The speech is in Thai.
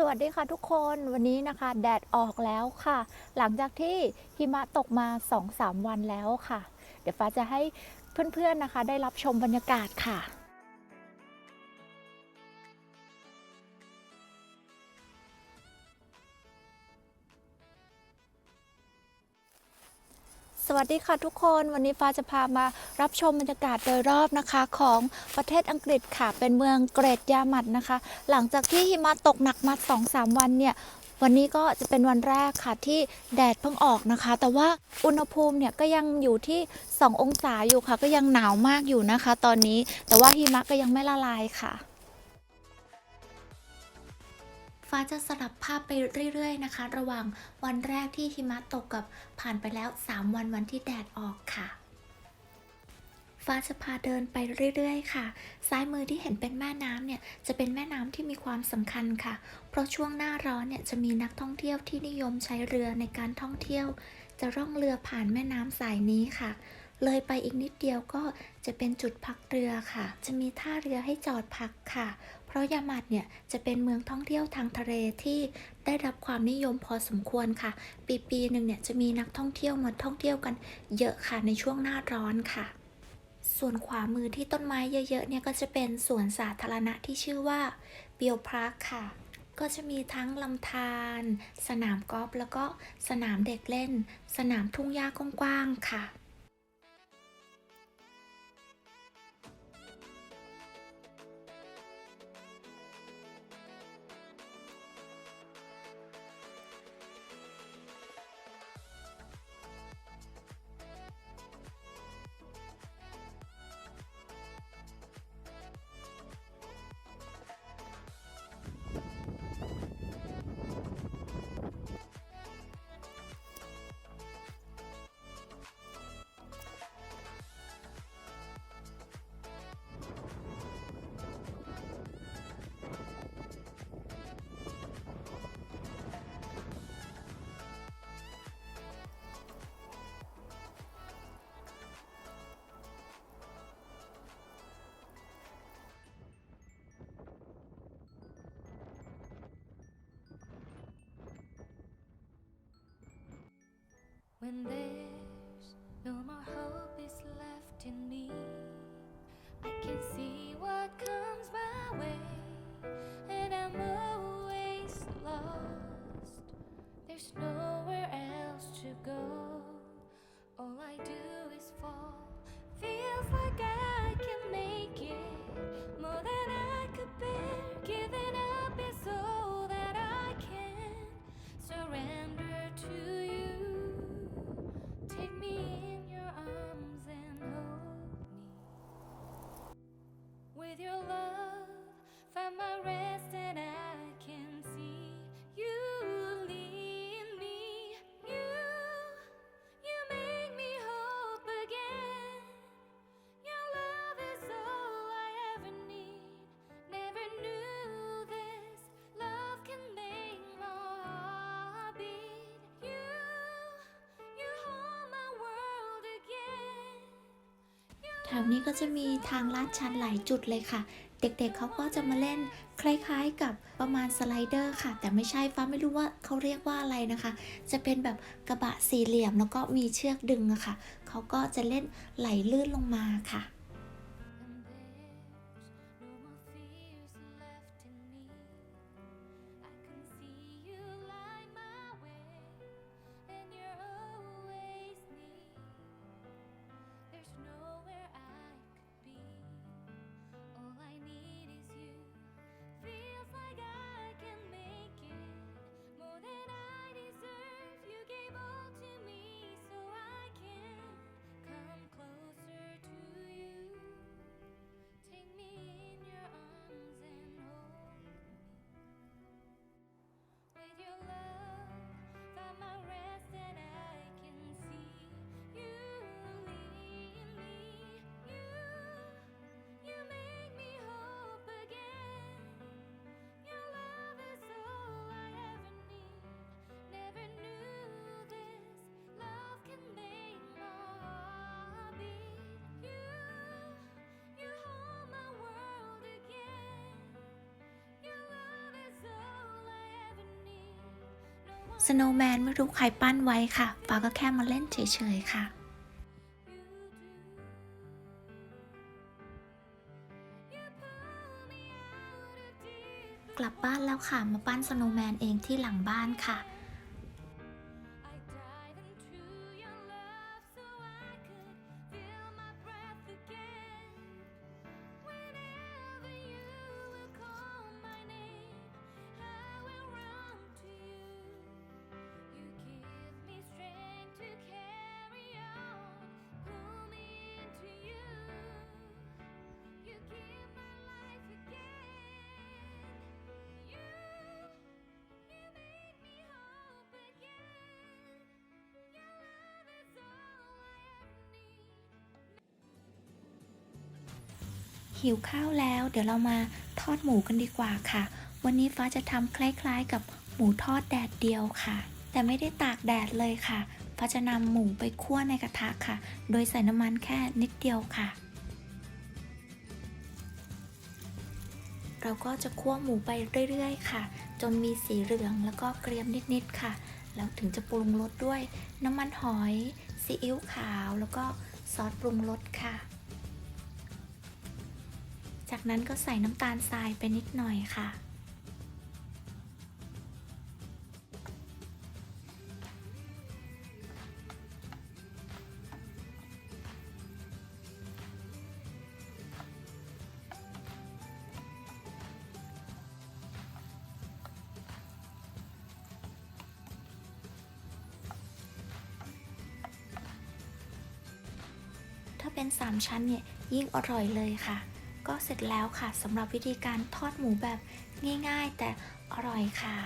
สวัสดีค่ะทุกคนวันนี้นะคะแดดออกแล้วค่ะ หลังจากที่หิมะตกมา 2-3 วันแล้วค่ะ เดี๋ยวฟ้าจะให้เพื่อนๆนะคะ ได้รับชมบรรยากาศค่ะ สวัสดีค่ะทุกคนวันนี้ฟ้าจะพามารับชมบรรยากาศโดยรอบนะคะของประเทศอังกฤษค่ะ เป็นเมืองเกรดยามัดนะคะ หลังจากที่หิมะตกหนักมา 2-3 วันเนี่ยวันนี้ก็จะเป็นวันแรกค่ะที่แดดเพิ่งออกนะคะ แต่ว่าอุณหภูมิเนี่ยก็ยังอยู่ที่ 2 องศาอยู่ค่ะ ก็ยังหนาวมากอยู่นะคะ ตอนนี้แต่ว่าหิมะก็ยังไม่ละลายค่ะ ฟ้าจะสลับภาพไปเรื่อย ๆ นะคะ ระหว่างวันแรกที่หิมะตกกับผ่านไปแล้ว 3 วันวันที่แดดออกค่ะ ฟ้าจะพาเดินไปเรื่อย ๆ ค่ะ ซ้ายมือที่เห็นเป็นแม่น้ำเนี่ยจะเป็นแม่น้ำที่มีความสำคัญค่ะ เพราะช่วงหน้าร้อนเนี่ยจะมีนักท่องเที่ยวที่นิยมใช้เรือในการท่องเที่ยว จะร่องเรือผ่านแม่น้ำสายนี้ค่ะ เลยไปอีกนิดเดียวก็จะเป็นจุดพักเรือค่ะ จะมีท่าเรือให้จอดพักค่ะ เพราะยามัดเนี่ยจะเป็นเมืองท่องเที่ยวทางทะเลที่ได้รับความนิยมพอสมควรค่ะ ปีปีหนึ่งเนี่ยจะมีนักท่องเที่ยวมาท่องเที่ยวกันเยอะค่ะในช่วงหน้าร้อนค่ะส่วนขวามือที่ต้นไม้เยอะๆเนี่ยก็จะเป็นสวนสาธารณะที่ชื่อว่าเบียวพาร์คค่ะ ก็จะมีทั้งลำธารสนามกอล์ฟแล้วก็สนามเด็กเล่น สนามทุ่งหญ้ากว้างๆค่ะ แถวนี้ก็จะมีทางลาดชันหลายจุดเลยค่ะ เด็กๆเเขาก็จะมาเล่นคล้ายๆกับประมาณสไลเดอร์ค่ะ แต่ไม่ใช่ฟ้าไม่รู้ว่าเขาเรียกว่าอะไรนะคะ จะเป็นแบบกระบะสี่เหลี่ยมแล้วก็มีเชือกดึงอะค่ะ เขาก็จะเล่นไหลลื่นลงมาค่ะ สโนว์แมนไม่รู้ใครปั้นไว้ค่ะฟ้าก็แค่มาเล่นเฉยๆค่ะกลับบ้านแล้วค่ะ มาปั้นสโนว์แมนเองที่หลังบ้านค่ะ หิวข้าวแล้ว เดี๋ยวเรามาทอดหมูกันดีกว่าค่ะ วันนี้ฟ้าจะทำคล้ายๆ กับหมูทอดแดดเดียวค่ะ แต่ไม่ได้ตากแดดเลยค่ะฟ้าจะนำหมูไปคั่วในกระทะค่ะ โดยใส่น้ำมันแค่นิดเดียวค่ะ เราก็จะคั่วหมูไปเรื่อยๆ ค่ะ จนมีสีเหลืองแล้วก็เกรียมนิดๆค่ะ แล้วถึงจะปรุงรสด้วยน้ำมันหอยซีอิ๊วขาวแล้วก็ซอสปรุงรสค่ะ จากนั้นก็ใส่น้ำตาลทรายไปนิดหน่อยค่ะ ถ้าเป็น 3 ชั้นเนี่ยยิ่งอร่อยเลยค่ะ ก็เสร็จแล้วค่ะสำหรับวิธีการทอดหมูแบบง่าย ๆ แต่อร่อยค่ะ